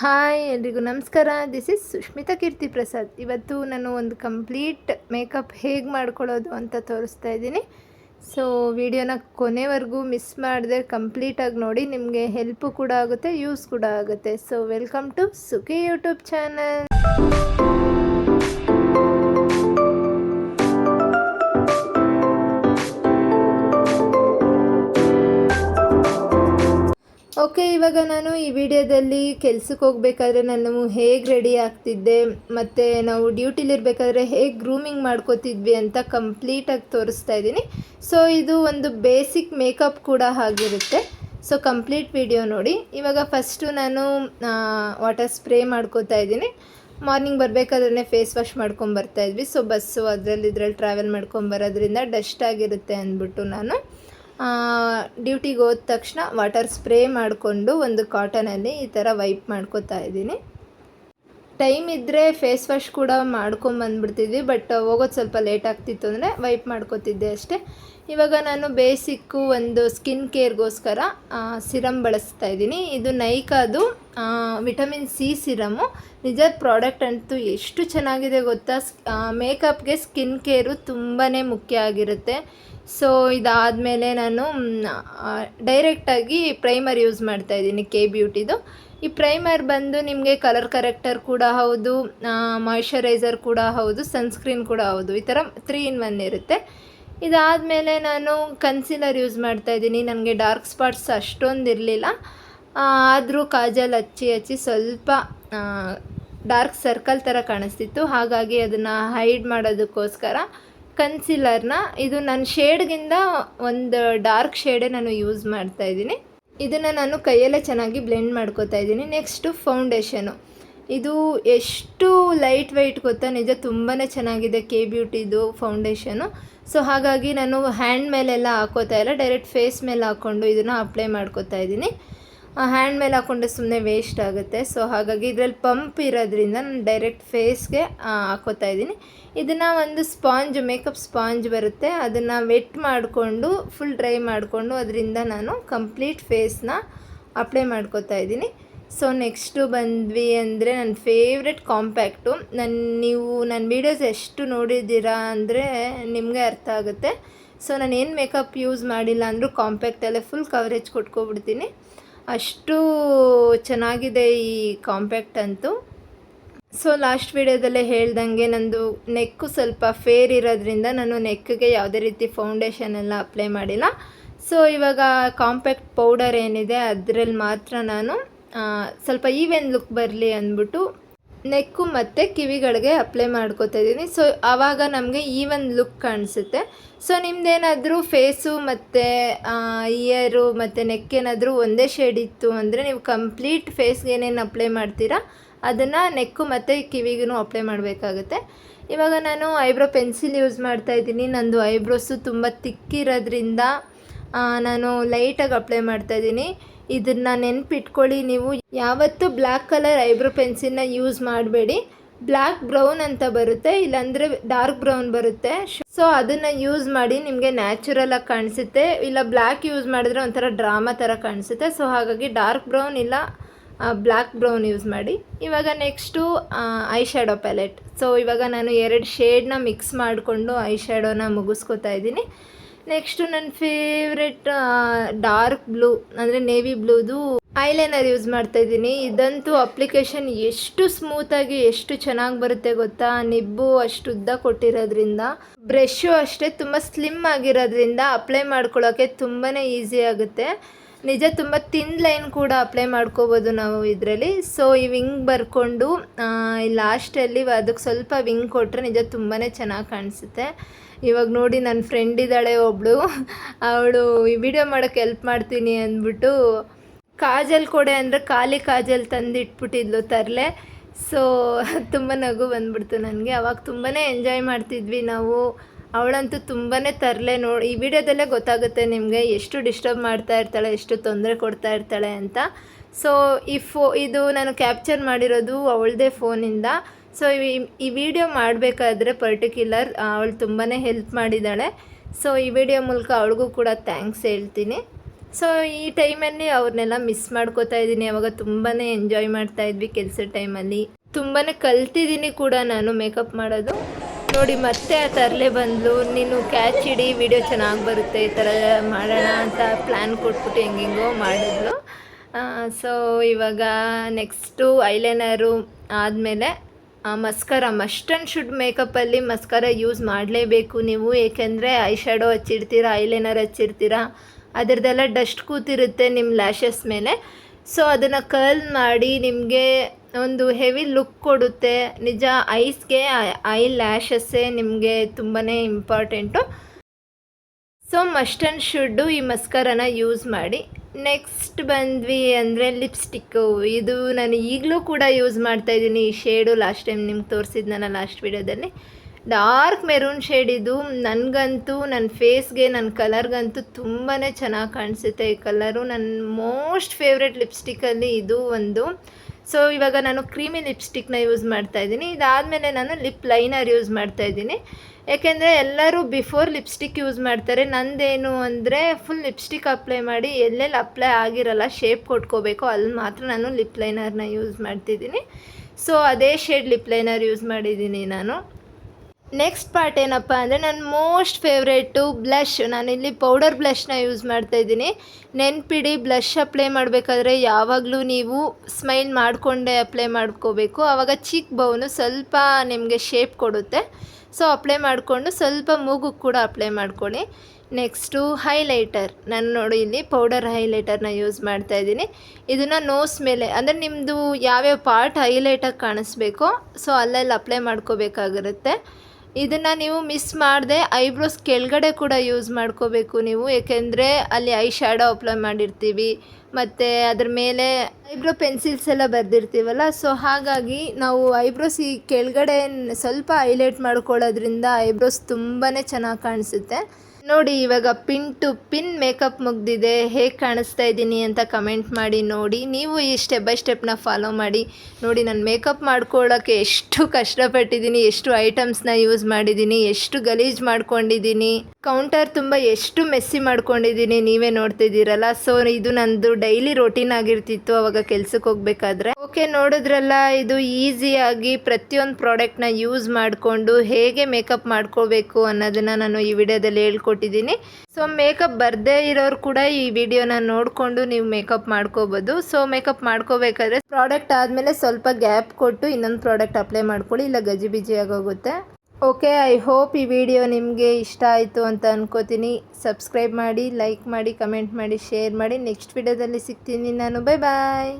Hi ಎಲ್ರಿಗೂ ನಮಸ್ಕಾರ. This is Sushmita Keerthi Prasad. ಇವತ್ತು ನಾನು ಒಂದು ಕಂಪ್ಲೀಟ್ ಮೇಕಪ್ ಹೇಗೆ ಮಾಡ್ಕೊಳ್ಳೋದು ಅಂತ ತೋರಿಸ್ತಾ ಇದ್ದೀನಿ. ಸೊ ವಿಡಿಯೋನ ಕೊನೆವರೆಗೂ ಮಿಸ್ ಮಾಡದೆ ಕಂಪ್ಲೀಟಾಗಿ ನೋಡಿ ನಿಮಗೆ ಹೆಲ್ಪು ಕೂಡ ಆಗುತ್ತೆ ಯೂಸ್ ಕೂಡ ಆಗುತ್ತೆ. So welcome to Sukhi YouTube channel okay, ಇವಾಗ ನಾನು ಈ ವಿಡಿಯೋದಲ್ಲಿ ಕೆಲ್ಸಕ್ಕೆ ಹೋಗ್ಬೇಕಾದ್ರೆ ನಾನು ಹೇಗೆ ರೆಡಿ ಆಗ್ತಿದ್ದೆ, ಮತ್ತು ನಾವು ಡ್ಯೂಟಿಲಿರಬೇಕಾದ್ರೆ ಹೇಗೆ ಗ್ರೂಮಿಂಗ್ ಮಾಡ್ಕೋತಿದ್ವಿ ಅಂತ ಕಂಪ್ಲೀಟಾಗಿ ತೋರಿಸ್ತಾ ಇದ್ದೀನಿ. ಸೊ ಇದು ಒಂದು ಬೇಸಿಕ್ ಮೇಕಪ್ ಕೂಡ ಆಗಿರುತ್ತೆ ಸೊ ಕಂಪ್ಲೀಟ್ ವಿಡಿಯೋ ನೋಡಿ. ಇವಾಗ ಫಸ್ಟು ನಾನು ವಾಟರ್ ಸ್ಪ್ರೇ ಮಾಡ್ಕೋತಾ ಇದ್ದೀನಿ. ಮಾರ್ನಿಂಗ್ ಬರಬೇಕಾದ್ರೆ ಫೇಸ್ ವಾಶ್ ಮಾಡ್ಕೊಂಬರ್ತಾ ಇದ್ವಿ. ಸೊ ಬಸ್ಸು ಅದರಲ್ಲಿ ಇದ್ರಲ್ಲಿ ಟ್ರಾವೆಲ್ ಮಾಡ್ಕೊಂಬರೋದ್ರಿಂದ ಡಸ್ಟ್ ಆಗಿರುತ್ತೆ ಅಂದ್ಬಿಟ್ಟು ನಾನು. ಡ್ಯೂಟಿಗೆ ಹೋದ ತಕ್ಷಣ ವಾಟರ್ ಸ್ಪ್ರೇ ಮಾಡಿಕೊಂಡು ಒಂದು ಕಾಟನಲ್ಲಿ ಈ ಥರ ವೈಪ್ ಮಾಡ್ಕೋತಾ ಇದ್ದೀನಿ. ಟೈಮ್ ಇದ್ದರೆ ಫೇಸ್ ವಾಶ್ ಕೂಡ ಮಾಡ್ಕೊಂಬಂದ್ಬಿಡ್ತಿದ್ವಿ ಬಟ್ ಹೋಗೋದು ಸ್ವಲ್ಪ ಲೇಟ್ ಆಗ್ತಿತ್ತು ಅಂದರೆ ವೈಪ್ ಮಾಡ್ಕೋತಿದ್ದೆ ಅಷ್ಟೇ. ಇವಾಗ ನಾನು ಬೇಸಿಕ್ಕು ಒಂದು ಸ್ಕಿನ್ ಕೇರ್ಗೋಸ್ಕರ ಸಿರಮ್ ಬಳಸ್ತಾ ಇದ್ದೀನಿ. ಇದು ನೈಕಾದು ವಿಟಮಿನ್ ಸಿ ಸಿರಮು. ನಿಜ ಪ್ರಾಡಕ್ಟ್ ಅಂತೂ ಎಷ್ಟು ಚೆನ್ನಾಗಿದೆ ಗೊತ್ತಾ? ಮೇಕಪ್ಗೆ ಸ್ಕಿನ್ ಕೇರು ತುಂಬಾ ಮುಖ್ಯ ಆಗಿರುತ್ತೆ. ಸೊ ಇದಾದಮೇಲೆ ನಾನು ಡೈರೆಕ್ಟಾಗಿ ಪ್ರೈಮರ್ ಯೂಸ್ ಮಾಡ್ತಾ ಇದ್ದೀನಿ ಕೆ ಬ್ಯೂಟಿದು ಈ ಪ್ರೈಮರ್ ಬಂದು ನಿಮಗೆ ಕಲರ್ ಕರೆಕ್ಟರ್ ಕೂಡ ಹೌದು ಮಾಯ್ಶ್ಚರೈಸರ್ ಕೂಡ ಹೌದು ಸನ್ಸ್ಕ್ರೀನ್ ಕೂಡ ಹೌದು, ಈ ಥರ ತ್ರೀ ಇನ್ ಒನ್ ಇರುತ್ತೆ. ಇದಾದಮೇಲೆ ನಾನು ಕನ್ಸಿಲರ್ ಯೂಸ್ ಮಾಡ್ತಾ ಇದ್ದೀನಿ. ನನಗೆ ಡಾರ್ಕ್ ಸ್ಪಾಟ್ಸ್ ಅಷ್ಟೊಂದು ಇರಲಿಲ್ಲ. ಆದರೂ ಕಾಜಲ್ ಹಚ್ಚಿ ಹಚ್ಚಿ ಸ್ವಲ್ಪ ಡಾರ್ಕ್ ಸರ್ಕಲ್ ಥರ ಕಾಣಿಸ್ತಿತ್ತು. ಹಾಗಾಗಿ ಅದನ್ನು ಹೈಡ್ ಮಾಡೋದಕ್ಕೋಸ್ಕರ ಕನ್ಸಿಲರ್ನ ಇದು ನನ್ನ ಶೇಡ್ಗಿಂತ ಒಂದು ಡಾರ್ಕ್ ಶೇಡೇ ನಾನು ಯೂಸ್ ಮಾಡ್ತಾ ಇದ್ದೀನಿ. ಇದನ್ನು ನಾನು ಕೈಯಲ್ಲೇ ಚೆನ್ನಾಗಿ ಬ್ಲೆಂಡ್ ಮಾಡ್ಕೋತಾ ಇದ್ದೀನಿ. ನೆಕ್ಸ್ಟು ಫೌಂಡೇಶನು ಇದು ಎಷ್ಟು ಲೈಟ್ ವೆಯ್ಟ್ ಗೊತ್ತಾ? ನಿಜ ತುಂಬಾ ಚೆನ್ನಾಗಿದೆ ಕೆ ಬ್ಯೂಟಿದು ಫೌಂಡೇಶನು ಸೊ ಹಾಗಾಗಿ ನಾನು ಹ್ಯಾಂಡ್ ಮೇಲೆಲ್ಲ ಹಾಕೋತಾ ಇಲ್ಲ. ಡೈರೆಕ್ಟ್ ಫೇಸ್ ಮೇಲೆ ಹಾಕ್ಕೊಂಡು ಇದನ್ನು ಅಪ್ಲೈ ಮಾಡ್ಕೋತಾ ಇದ್ದೀನಿ. ಹ್ಯಾಂಡ್ ಮೇಲೆ ಹಾಕ್ಕೊಂಡ್ರೆ ಸುಮ್ಮನೆ ವೇಸ್ಟ್ ಆಗುತ್ತೆ. ಸೊ ಹಾಗಾಗಿ ಇದರಲ್ಲಿ ಪಂಪ್ ಇರೋದ್ರಿಂದ ನಾನು ಡೈರೆಕ್ಟ್ ಫೇಸ್ಗೆ ಹಾಕೋತಾ ಇದ್ದೀನಿ. ಇದನ್ನು ಒಂದು ಸ್ಪಾಂಜ್ ಮೇಕಪ್ ಸ್ಪಾಂಜ್ ಬರುತ್ತೆ. ಅದನ್ನು ವೆಟ್ ಮಾಡಿಕೊಂಡು ಫುಲ್ ಡ್ರೈ ಮಾಡಿಕೊಂಡು ಅದರಿಂದ ನಾನು ಕಂಪ್ಲೀಟ್ ಫೇಸ್ನ ಅಪ್ಲೈ ಮಾಡ್ಕೋತಾ ಇದ್ದೀನಿ. ಸೊ ನೆಕ್ಸ್ಟು ಬಂದ್ವಿ ಅಂದರೆ ನನ್ನ ಫೇವ್ರೆಟ್ ಕಾಂಪ್ಯಾಕ್ಟು ನನ್ನ ನೀವು ನನ್ನ ವೀಡಿಯೋಸ್ ಎಷ್ಟು ನೋಡಿದ್ದೀರಾ ಅಂದರೆ ನಿಮಗೆ ಅರ್ಥ ಆಗುತ್ತೆ. ಸೊ ನಾನು ಏನು ಮೇಕಪ್ ಯೂಸ್ ಮಾಡಿಲ್ಲ ಅಂದರೂ ಕಾಂಪ್ಯಾಕ್ಟಲ್ಲೇ ಫುಲ್ ಕವರೇಜ್ ಕೊಟ್ಕೊಬಿಡ್ತೀನಿ. ಅಷ್ಟು ಚೆನ್ನಾಗಿದೆ ಈ ಕಾಂಪ್ಯಾಕ್ಟ್ ಅಂತೂ. ಸೊ ಲಾಸ್ಟ್ ವಿಡಿಯೋದಲ್ಲೇ ಹೇಳ್ದಂಗೆ ನಂದು ನೆಕ್ಕು ಸ್ವಲ್ಪ ಫೇರ್ ಇರೋದ್ರಿಂದ ನಾನು ನೆಕ್ಗೆ ಯಾವುದೇ ರೀತಿ ಫೌಂಡೇಶನ್ ಎಲ್ಲ ಅಪ್ಲೈ ಮಾಡಿಲ್ಲ. ಸೊ ಇವಾಗ ಕಾಂಪ್ಯಾಕ್ಟ್ ಪೌಡರ್ ಏನಿದೆ ಅದರಲ್ಲಿ ಮಾತ್ರ ನಾನು ಸ್ವಲ್ಪ ಈವೆನ್ ಲುಕ್ ಬರಲಿ ಅಂದ್ಬಿಟ್ಟು ನೆಕ್ಕು ಮತ್ತು ಕಿವಿಗಳಿಗೆ ಅಪ್ಲೈ ಮಾಡ್ಕೋತಾ ಇದ್ದೀನಿ. ಸೊ ಆವಾಗ ನಮಗೆ ಈ ಒಂದು ಲುಕ್ ಕಾಣಿಸುತ್ತೆ. ಸೊ ನಿಮ್ದೇನಾದರೂ ಫೇಸು ಮತ್ತು ಇಯರು ಮತ್ತು ನೆಕ್ ಏನಾದರೂ ಒಂದೇ ಶೇಡ್ ಇತ್ತು ಅಂದರೆ ನೀವು ಕಂಪ್ಲೀಟ್ ಫೇಸ್ಗೆ ಏನೇನು ಅಪ್ಲೈ ಮಾಡ್ತೀರಾ, ಅದನ್ನು ನೆಕ್ಕು ಮತ್ತು ಕಿವಿಗೂ ಅಪ್ಲೈ ಮಾಡಬೇಕಾಗುತ್ತೆ. ಇವಾಗ ನಾನು ಐಬ್ರೋ ಪೆನ್ಸಿಲ್ ಯೂಸ್ ಮಾಡ್ತಾ ಇದ್ದೀನಿ. ನಂದು ಐಬ್ರೋಸು ತುಂಬ ತಿಕ್ಕಿರೋದ್ರಿಂದ ನಾನು ಲೈಟಾಗಿ ಅಪ್ಲೈ ಮಾಡ್ತಾಯಿದ್ದೀನಿ ಇದನ್ನು ನೆನ್ಪಿಟ್ಕೊಳ್ಳಿ ನೀವು. ಯಾವತ್ತೂ ಬ್ಲ್ಯಾಕ್ ಕಲರ್ ಐಬ್ರೋ ಪೆನ್ಸಿಲ್ನ ಯೂಸ್ ಮಾಡಬೇಡಿ. ಬ್ಲ್ಯಾಕ್ ಬ್ರೌನ್ ಅಂತ ಬರುತ್ತೆ, ಇಲ್ಲಾಂದರೆ ಡಾರ್ಕ್ ಬ್ರೌನ್ ಬರುತ್ತೆ. ಸೊ ಅದನ್ನು ಯೂಸ್ ಮಾಡಿ ನಿಮಗೆ ನ್ಯಾಚುರಲ್ ಆಗಿ ಕಾಣಿಸುತ್ತೆ. ಇಲ್ಲ ಬ್ಲ್ಯಾಕ್ ಯೂಸ್ ಮಾಡಿದ್ರೆ ಒಂಥರ ಡ್ರಾಮಾ ಥರ ಕಾಣಿಸುತ್ತೆ. ಸೊ ಹಾಗಾಗಿ ಡಾರ್ಕ್ ಬ್ರೌನ್ ಇಲ್ಲ ಬ್ಲ್ಯಾಕ್ ಬ್ರೌನ್ ಯೂಸ್ ಮಾಡಿ. ಇವಾಗ next eye shadow palette. So ಇವಾಗ ನಾನು ಎರಡು ಶೇಡ್ನ ಮಿಕ್ಸ್ ಮಾಡಿಕೊಂಡು ಐ ಶ್ಯಾಡೋನ ಮುಗಿಸ್ಕೊತಾ ಇದ್ದೀನಿ. ನೆಕ್ಸ್ಟು ನನ್ನ ಫೇವ್ರೆಟ್ ಡಾರ್ಕ್ ಬ್ಲೂ, ಅಂದರೆ ನೇವಿ ಬ್ಲೂದು ಐಲೈನರ್ ಯೂಸ್ ಮಾಡ್ತಾ ಇದ್ದೀನಿ. ಇದಂತೂ ಅಪ್ಲಿಕೇಶನ್ ಎಷ್ಟು ಸ್ಮೂತಾಗಿ ಎಷ್ಟು ಚೆನ್ನಾಗಿ ಬರುತ್ತೆ ಗೊತ್ತಾ? ನಿಬ್ಬು ಅಷ್ಟು ಉದ್ದ ಕೊಟ್ಟಿರೋದ್ರಿಂದ ಬ್ರಷು ಅಷ್ಟೇ ತುಂಬ ಸ್ಲಿಮ್ ಆಗಿರೋದ್ರಿಂದ ಅಪ್ಲೈ ಮಾಡ್ಕೊಳ್ಳೋಕ್ಕೆ ತುಂಬಾ ಈಸಿ ಆಗುತ್ತೆ. ನಿಜ ತುಂಬ ತಿನ್ ಲೈನ್ ಕೂಡ ಅಪ್ಲೈ ಮಾಡ್ಕೋಬೋದು ನಾವು ಇದರಲ್ಲಿ. ಸೊ ಈ ವಿಂಗ್ ಬರ್ಕೊಂಡು ಲಾಸ್ಟಲ್ಲಿ ಅದಕ್ಕೆ ಸ್ವಲ್ಪ ವಿಂಗ್ ಕೊಟ್ಟರೆ ನಿಜ ತುಂಬಾ ಚೆನ್ನಾಗಿ ಕಾಣಿಸುತ್ತೆ. ಇವಾಗ ನೋಡಿ ನನ್ನ ಫ್ರೆಂಡ್ ಇದ್ದಾಳೆ ಒಬ್ಬಳು ಅವಳು, ಈ ವಿಡಿಯೋ ಮಾಡೋಕ್ಕೆ ಹೆಲ್ಪ್ ಮಾಡ್ತೀನಿ ಅಂದ್ಬಿಟ್ಟು ಕಾಜಲ್ ಕೊಡೆ ಅಂದರೆ ಖಾಲಿ ಕಾಜಲ್ ತಂದು ಇಟ್ಬಿಟ್ಟಿದ್ಲು ತರಲೆ. ಸೊ ತುಂಬ ನಗು ಬಂದ್ಬಿಡ್ತು ನನಗೆ. ಅವಾಗ ತುಂಬಾ ಎಂಜಾಯ್ ಮಾಡ್ತಿದ್ವಿ ನಾವು. ಅವಳಂತೂ ತುಂಬಾ ತರಲೆ ನೋಡಿ, ಈ ವಿಡಿಯೋದಲ್ಲೇ ಗೊತ್ತಾಗುತ್ತೆ ನಿಮಗೆ ಎಷ್ಟು ಡಿಸ್ಟರ್ಬ್ ಮಾಡ್ತಾ ಇರ್ತಾಳೆ, ಎಷ್ಟು ತೊಂದರೆ ಕೊಡ್ತಾ ಇರ್ತಾಳೆ ಅಂತ. ಸೊ ಈ ಫೋ, ಇದು ನಾನು ಕ್ಯಾಪ್ಚರ್ ಮಾಡಿರೋದು ಅವಳದೇ ಫೋನಿಂದ. ಸೊ ಈ ವಿಡಿಯೋ ಮಾಡಬೇಕಾದ್ರೆ ಪರ್ಟಿಕ್ಯುಲರ್ ಅವಳು ತುಂಬಾ ಹೆಲ್ಪ್ ಮಾಡಿದ್ದಾಳೆ ಸೊ ಈ ವಿಡಿಯೋ ಮೂಲಕ ಅವಳಿಗೂ ಕೂಡ ಥ್ಯಾಂಕ್ಸ್ ಹೇಳ್ತೀನಿ. ಸೊ ಈ ಟೈಮಲ್ಲಿ ಅವ್ರನ್ನೆಲ್ಲ ಮಿಸ್ ಮಾಡ್ಕೋತಾ ಇದ್ದೀನಿ. ಅವಾಗ ತುಂಬಾ ಎಂಜಾಯ್ ಮಾಡ್ತಾ ಇದ್ವಿ ಕೆಲಸದ ಟೈಮಲ್ಲಿ ತುಂಬಾ ಕಲ್ತಿದ್ದೀನಿ ಕೂಡ ನಾನು ಮೇಕಪ್ ಮಾಡೋದು. ನೋಡಿ, ಮತ್ತೆ ಆ ತರಲೆ ಬಂದಳು ನೀನು ಕ್ಯಾಚ್ ಇಡಿ ವಿಡಿಯೋ ಚೆನ್ನಾಗಿ ಬರುತ್ತೆ, ಈ ಥರ ಮಾಡೋಣ ಅಂತ ಪ್ಲ್ಯಾನ್ ಕೊಟ್ಬಿಟ್ಟು ಹೆಂಗೆಂಗೋ ಮಾಡಿದ್ಲು. ಸೊ ಇವಾಗ ನೆಕ್ಸ್ಟು ಐಲೈನರು ಆದಮೇಲೆ ಮಸ್ಕರ ಮಸ್ಟ್ ಆ್ಯಂಡ್ ಶುಡ್ ಮೇಕಪ್ಪಲ್ಲಿ ಮಸ್ಕರ ಯೂಸ್ ಮಾಡಲೇಬೇಕು ನೀವು. ಏಕೆಂದರೆ ಐ ಶ್ಯಾಡೋ ಹಚ್ಚಿರ್ತೀರಾ ಐಲೈನರ್ ಹಚ್ಚಿರ್ತೀರಾ ಅದರದ್ದೆಲ್ಲ ಡಸ್ಟ್ ಕೂತಿರುತ್ತೆ ನಿಮ್ಮ ಲ್ಯಾಶಸ್ ಮೇಲೆ. ಸೊ ಅದನ್ನು ಕರ್ಲ್ ಮಾಡಿ ನಿಮಗೆ ಒಂದು ಹೆವಿ ಲುಕ್ ಕೊಡುತ್ತೆ. ನಿಜ, ಐಸ್ಗೆ ಐ ಲ್ಯಾಶಸ್ಸೇ ನಿಮಗೆ ತುಂಬಾ important. So must and should ಈ ಮಸ್ಕರನ ಯೂಸ್ ಮಾಡಿ. ನೆಕ್ಸ್ಟ್ ಬಂದ್ವಿ ಅಂದರೆ ಲಿಪ್ಸ್ಟಿಕ್ಕು. ಇದು ನಾನು ಈಗಲೂ ಕೂಡ ಯೂಸ್ ಮಾಡ್ತಾಯಿದ್ದೀನಿ ಈ ಶೇಡು ಲಾಸ್ಟ್ ಟೈಮ್ ನಿಮ್ಗೆ ನಾನು ಲಾಸ್ಟ್ ವಿಡಿಯೋದಲ್ಲಿ. ಡಾರ್ಕ್ ಮೆರೂನ್ ಶೇಡ್ ಇದು. ನನಗಂತೂ ನನ್ನ ಫೇಸ್ಗೆ ನನ್ನ ಕಲರ್ಗಂತೂ ತುಂಬಾ ಚೆನ್ನಾಗಿ ಕಾಣಿಸುತ್ತೆ. ಈ ಕಲರು ನನ್ನ ಮೋಸ್ಟ್ ಫೇವ್ರೆಟ್ ಲಿಪ್ಸ್ಟಿಕ್ಕಲ್ಲಿ ಇದು ಒಂದು. ಸೊ ಇವಾಗ ನಾನು ಕ್ರೀಮಿ ಲಿಪ್ಸ್ಟಿಕ್ನ ಯೂಸ್ ಮಾಡ್ತಾ ಇದ್ದೀನಿ. ಇದಾದಮೇಲೆ ನಾನು ಲಿಪ್ ಲೈನರ್ ಯೂಸ್ ಮಾಡ್ತಾ ಇದ್ದೀನಿ. ಯಾಕೆಂದರೆ ಎಲ್ಲರೂ ಬಿಫೋರ್ ಲಿಪ್ಸ್ಟಿಕ್ ಯೂಸ್ ಮಾಡ್ತಾರೆ. ನಂದೇನು ಅಂದರೆ ಫುಲ್ ಲಿಪ್ಸ್ಟಿಕ್ ಅಪ್ಲೈ ಮಾಡಿ ಎಲ್ಲೆಲ್ಲಿ ಅಪ್ಲೈ ಆಗಿರಲ್ಲ ಶೇಪ್ ಕೊಟ್ಕೋಬೇಕು, ಅಲ್ಲಿ ಮಾತ್ರ ನಾನು ಲಿಪ್ ಲೈನರ್ನ ಯೂಸ್ ಮಾಡ್ತಿದ್ದೀನಿ. ಸೊ ಅದೇ ಶೇಡ್ ಲಿಪ್ ಲೈನರ್ ಯೂಸ್ ಮಾಡಿದ್ದೀನಿ ನಾನು. ನೆಕ್ಸ್ಟ್ ಪಾರ್ಟ್ ಏನಪ್ಪ ಅಂದರೆ ನನ್ನ ಮೋಸ್ಟ್ ಫೇವ್ರೇಟು ಬ್ಲಷ್ ನಾನಿಲ್ಲಿ ಪೌಡರ್ ಬ್ಲಷ್ನ ಯೂಸ್ ಮಾಡ್ತಾ ಇದ್ದೀನಿ. ನೆನ್ಪಿಡಿ ಬ್ಲಷ್ ಅಪ್ಲೈ ಮಾಡಬೇಕಾದ್ರೆ ಯಾವಾಗಲೂ ನೀವು ಸ್ಮೈಲ್ ಮಾಡಿಕೊಂಡೇ ಅಪ್ಲೈ ಮಾಡ್ಕೋಬೇಕು. ಆವಾಗ ಚಿಕ್ ಬೌನು ಸ್ವಲ್ಪ ನಿಮಗೆ ಶೇಪ್ ಕೊಡುತ್ತೆ. ಸೊ ಅಪ್ಲೈ ಮಾಡಿಕೊಂಡು ಸ್ವಲ್ಪ ಮೂಗು ಕೂಡ ಅಪ್ಲೈ ಮಾಡ್ಕೊಳ್ಳಿ. ನೆಕ್ಸ್ಟು ಹೈಲೈಟರ್ ನಾನು ನೋಡಿ ಇಲ್ಲಿ ಪೌಡರ್ ಹೈಲೈಟರ್ನ ಯೂಸ್ ಮಾಡ್ತಾ ಇದ್ದೀನಿ. ಇದನ್ನು ನೋಸ್ ಮೇಲೆ, ಅಂದರೆ ನಿಮ್ಮದು ಯಾವ್ಯಾವ ಪಾರ್ಟ್ ಹೈಲೈಟಾಗಿ ಕಾಣಿಸ್ಬೇಕೋ ಸೊ ಅಲ್ಲೆಲ್ಲ ಅಪ್ಲೈ ಮಾಡ್ಕೋಬೇಕಾಗಿರುತ್ತೆ. ಇದನ್ನು ನೀವು ಮಿಸ್ ಮಾಡದೆ ಐಬ್ರೋಸ್ ಕೆಳಗಡೆ ಕೂಡ ಯೂಸ್ ಮಾಡ್ಕೋಬೇಕು ನೀವು, ಏಕೆಂದರೆ ಅಲ್ಲಿ ಐ ಶ್ಯಾಡೋ ಅಪ್ಲೈ ಮಾಡಿರ್ತೀವಿ, ಮತ್ತು ಅದ್ರ ಮೇಲೆ ಐಬ್ರೋ ಪೆನ್ಸಿಲ್ಸ್ ಎಲ್ಲ ಬರೆದಿರ್ತೀವಲ್ಲ ಸೊ ಹಾಗಾಗಿ ನಾವು ಐಬ್ರೋಸ್ ಈ ಕೆಳಗಡೆ ಸ್ವಲ್ಪ ಹೈಲೈಟ್ ಮಾಡ್ಕೊಳ್ಳೋದ್ರಿಂದ ಐಬ್ರೋಸ್ ತುಂಬಾ ಚೆನ್ನಾಗಿ ಕಾಣಿಸುತ್ತೆ. ನೋಡಿ, ಇವಾಗ ಪಿನ್ ಟು ಪಿನ್ ಮೇಕಪ್ ಮುಗ್ದಿದೆ. ಹೇಗೆ ಕಾಣಿಸ್ತಾ ಇದ್ದೀನಿ ಅಂತ ಕಮೆಂಟ್ ಮಾಡಿ, ನೋಡಿ. ನೀವು ಈ ಸ್ಟೆಪ್ ಬೈ ಸ್ಟೆಪ್ನ ಫಾಲೋ ಮಾಡಿ. ನೋಡಿ, ನಾನು ಮೇಕಪ್ ಮಾಡ್ಕೊಳ್ಳೋಕ್ಕೆ ಎಷ್ಟು ಕಷ್ಟಪಟ್ಟಿದ್ದೀನಿ, ಎಷ್ಟು ಐಟಮ್ಸ್ನ ಯೂಸ್ ಮಾಡಿದ್ದೀನಿ, ಎಷ್ಟು ಗಲೀಜ್ ಮಾಡ್ಕೊಂಡಿದ್ದೀನಿ. ಕೌಂಟರ್ ತುಂಬ ಎಷ್ಟು ಮೆಸ್ಸಿ ಮಾಡ್ಕೊಂಡಿದ್ದೀನಿ, ನೀವೇ ನೋಡ್ತಿದ್ದೀರಲ್ಲ. ಸೊ ಇದು ನಂದು ಡೈಲಿ ರೊಟೀನ್ ಆಗಿರ್ತಿತ್ತು ಅವಾಗ ಕೆಲ್ಸಕ್ಕೆ ಹೋಗ್ಬೇಕಾದ್ರೆ. ಓಕೆ ನೋಡಿದ್ರಲ್ಲ, ಇದು ಈಸಿಯಾಗಿ ಪ್ರತಿಯೊಂದು ಪ್ರಾಡಕ್ಟ್ನ ಯೂಸ್ ಮಾಡಿಕೊಂಡು ಹೇಗೆ ಮೇಕಪ್ ಮಾಡ್ಕೋಬೇಕು ಅನ್ನೋದನ್ನು ನಾನು ಈ ವಿಡಿಯೋದಲ್ಲಿ ಹೇಳ್ಕೊಟ್ಟಿದ್ದೀನಿ ಸೊ ಮೇಕಪ್ ಬರದೇ ಇರೋರು ಕೂಡ ಈ ವಿಡಿಯೋನ ನೋಡಿಕೊಂಡು ನೀವು ಮೇಕಪ್ ಮಾಡ್ಕೋಬೋದು. ಸೊ ಮೇಕಪ್ ಮಾಡ್ಕೋಬೇಕಾದ್ರೆ ಪ್ರಾಡಕ್ಟ್ ಆದಮೇಲೆ ಸ್ವಲ್ಪ ಗ್ಯಾಪ್ ಕೊಟ್ಟು ಇನ್ನೊಂದು ಪ್ರಾಡಕ್ಟ್ ಅಪ್ಲೈ ಮಾಡ್ಕೊಳ್ಳಿ, ಇಲ್ಲ ಗಜಿಬಿಜಿ ಆಗೋಗುತ್ತೆ. ಓಕೆ ಐ ಹೋಪ್ ಈ ವಿಡಿಯೋ ನಿಮಗೆ ಇಷ್ಟ ಆಯಿತು ಅಂತ ಅನ್ಕೋತೀನಿ. ಸಬ್ಸ್ಕ್ರೈಬ್ ಮಾಡಿ ಲೈಕ್ ಮಾಡಿ ಕಮೆಂಟ್ ಮಾಡಿ ಶೇರ್ ಮಾಡಿ. ನೆಕ್ಸ್ಟ್ ವಿಡಿಯೋದಲ್ಲಿ ಸಿಗ್ತೀನಿ ನಾನು. Bye bye